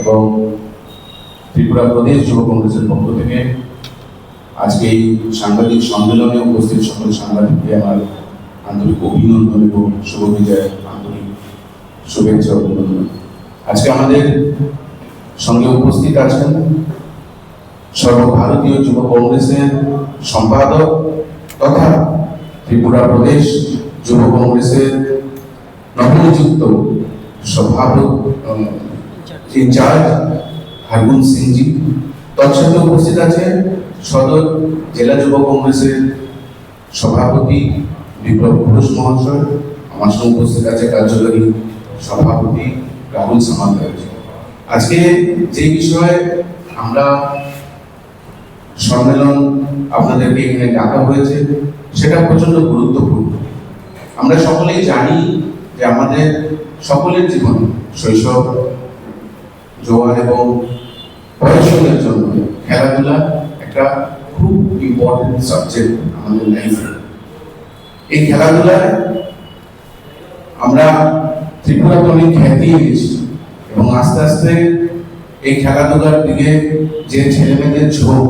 এবং ত্রিপুরা প্রদেশ যুব কংগ্রেসের পক্ষ থেকে আজকে এই সাংবাদিক সম্মেলনে উপস্থিত সকল সাংবাদিককে আমার আন্তরিক অভিনন্দন এবং শুভ বিজয় আন্তরিক শুভেচ্ছা অভিনন্দন। আজকে আমাদের সঙ্গে উপস্থিত আছেন সর্বভারতীয় যুব কংগ্রেসের সম্পাদক তথা ত্রিপুরা প্রদেশ যুব কংগ্রেসের নবনিযুক্ত সভাপতি ইনচার্জ হারগুন সিংজি। তৎসাথে উপস্থিত আছেন সদর জেলা যুব কংগ্রেসের সভাপতি বিপ্লব ঘোষ মহাশয়। আমার সঙ্গে উপস্থিত আছে কার্যকরী সভাপতি রাহুল সামান্তার আজকে যে বিষয়ে আমরা সম্মেলন আপনাদেরকে এখানে ডাকা হয়েছে, সেটা প্রচণ্ড গুরুত্বপূর্ণ। আমরা সকলেই জানি যে আমাদের সকলের জীবন শৈশব, জোয়ার এবং বয়সের জন্য খেলাধুলা একটা খুব ইম্পর্টেন্ট সাবজেক্ট আমাদের লাইফে এই খেলাধুলায় আমরা ত্রিপুরাতে অনেক খ্যাতি এনেছি এবং আস্তে আস্তে এই খেলাধুলার দিকে যে ছেলেমেয়েদের ঝোঁক,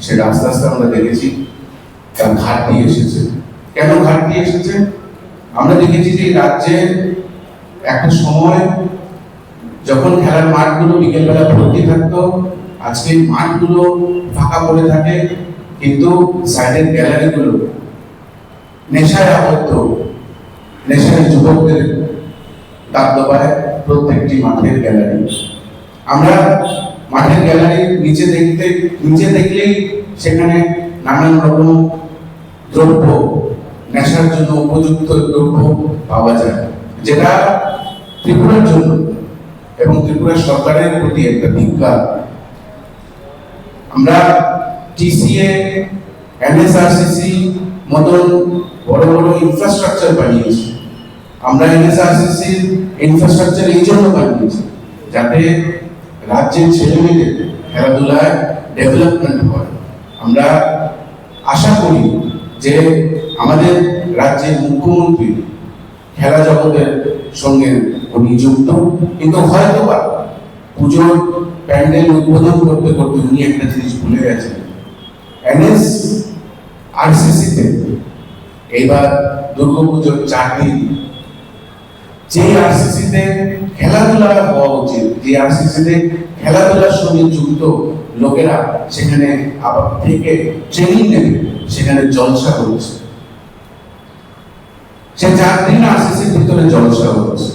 সেটা আস্তে আস্তে আমরা দেখেছি। তার ঘাটতি এসেছে। কেন ঘাটতি এসেছে? আমরা দেখেছি যে রাজ্যে একটা সময় যখন খেলার মাঠগুলো বিকেলবেলা ভর্তি থাকতো, আজকে মাঠগুলো ফাঁকা পড়ে থাকে, কিন্তু সাইডের গ্যালারিগুলো নেশায় আবদ্ধ। নেশায় যুবকদের দাবদাবায় প্রত্যেকটি মাঠের গ্যালারি আমরা মাঠের গ্যালারির নিচে দেখতে, নিচে দেখলেই সেখানে নানান রকম দ্রব্য নেশার জন্য উপযুক্ত দ্রব্য পাওয়া যায়, যেটা ত্রিপুরার জন্য এবং ত্রিপুরা সরকারের প্রতি একটা ধিক্কার আমরা টিসিএ, এনএসআরসিসি মতন বড় বড় ইনফ্রাস্ট্রাকচার বানিয়েছি। আমরা এনএসআরসিসি ইনফ্রাস্ট্রাকচার এই জন্য বানিয়েছি যাতে রাজ্যের ছেলে মেয়েদের খেলাধুলায় ডেভেলপমেন্ট হয়। আমরা আশা করি যে আমাদের রাজ্যের মুখ্যমন্ত্রী খেলা জগতের সঙ্গে উনি যুক্ত। কিন্তু হয়তো বা পুজোর প্যান্ডেল উদ্বোধন করতে করতে উনি একটা জিনিস ভুলে গেছেন। এনএস আরসিসিতে এইবার দুর্গাপুজোর চার দিন যে আরসিসিতে খেলাধুলা হওয়া উচিত যে আরসিসিতে খেলাধুলার সঙ্গে যুক্ত লোকেরা সেখানে আবার থেকে ট্রেনিং নেবে, সেখানে জলসা হচ্ছে। সে চার দিন আরসিসির ভিতরে জলসা হচ্ছে।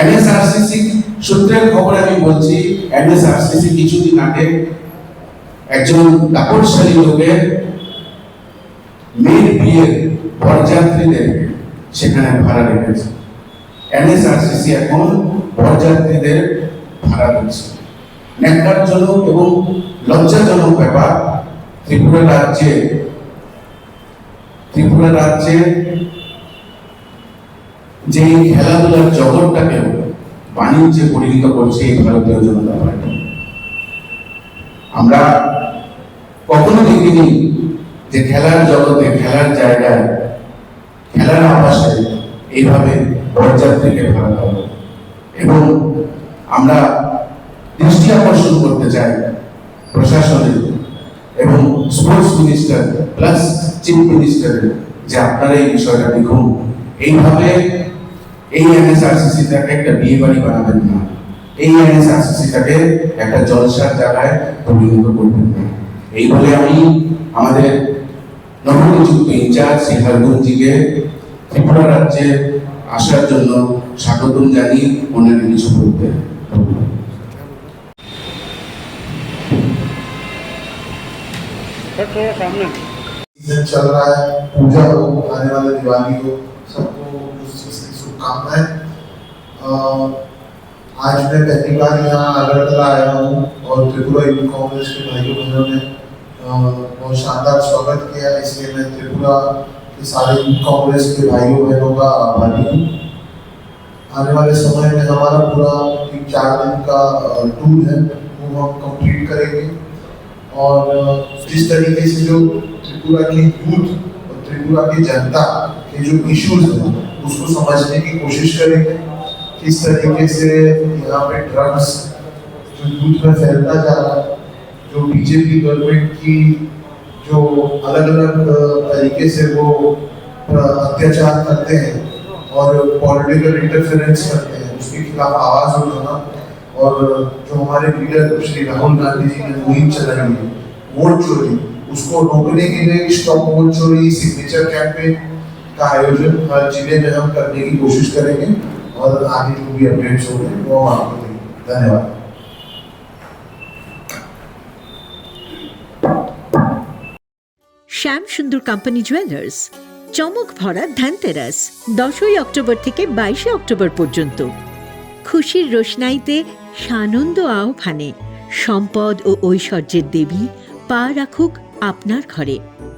এনএসআরসিসি সূত্রের খবর আমি বলছি এনএসআরসিসি কিছুদিন আগে একজন দাপটশালী লোকের মেয়ের বিয়ের বরযাত্রীদের সেখানে ভাড়া রেখেছে। এনএসআরসিসি এখন বরযাত্রীদের ভাড়া দিচ্ছে। ন্যাক্কারজনক এবং লজ্জাজনক ব্যাপার, ত্রিপুরা রাজ্যে ত্রিপুরা রাজ্যে যে খেলাধুলার জগৎটাকে বাণিজ্যে পরিণত করছে এই ভারতীয় জনতা পার্টি আমরা কখনো দেখিনি যে খেলার জগতে, খেলার জায়গায়, খেলার আবাসে এইভাবে ভাড়া দেওয়া হবে। এবং আমরা দৃষ্টি আকর্ষণ করতে চাই প্রশাসনের এবং স্পোর্টস মিনিস্টার প্লাস চিফ মিনিস্টারের যে আপনারা এই বিষয়টা দেখুন, এইভাবে এই এনএসআরসিসিটাকে একটা বিয়ে বাড়ি বানাবেন না এই এনএসআরসিসিটাকে একটা জলসার জায়গায় পরিণত করবেন না এই বলে আমি আমাদের নবনিযুক্ত ইনচার্জ শ্রী হারগুনজিকে ত্রিপুরা রাজ্যে আসার জন্য স্বাগতম জানিয়ে ওনাকে কিছু বলতে ধন্যবাদ। सर थोड़ा सामने सीजन चल रहा है पूजा हो आने वाले दिवाली हो सबको उस चीज की शुभकामनाएँ आज मैं पहली बार यहाँ अगरतला आया हूँ और त्रिपुरा यूथ कांग्रेस के भाइयों बहनों ने बहुत शानदार स्वागत किया। इसलिए मैं त्रिपुरा के सारे यूथ कांग्रेस के भाइयों बहनों का आभारी हूँ। आने वाले समय में हमारा पूरा तीन चार दिन का टूर है, वो हम कंप्लीट करेंगे। और जिस तरीके से जो त्रिपुरा की यूथ और त्रिपुरा की जनता के जो इश्यूज़ हैं उसको समझने की कोशिश करेंगे किस तरीके से यहाँ पे ड्रग्स जो यूथ में फैलता जा रहा है, जो बीजेपी गवर्नमेंट की जो अलग अलग तरीके से वो अत्याचार करते हैं और पॉलिटिकल इंटरफेरेंस करते हैं, उसके खिलाफ आवाज़ उठाना और जो हमारे लीडर श्री राहुल गांधी जी ने मुहिम चलाई है वोट चोरी, उसको रोकने के लिए स्टॉप वोट चोरी सिग्नेचर कैंपेन का आयोजन हर जिले में हम करने की कोशिश करेंगे और आगे जो भी अपडेट्स होंगे वो हम आपको देंगे धन्यवाद শ্যাম সুন্দর কোম্পানি জুয়েলার্স চমক ভরা ধ্যানতেরাস দশই অক্টোবর থেকে বাইশে অক্টোবর পর্যন্ত খুশির রোশনাইতে সানন্দ আহ্বানে সম্পদ ও ঐশ্বর্যের দেবী পা রাখুক আপনার ঘরে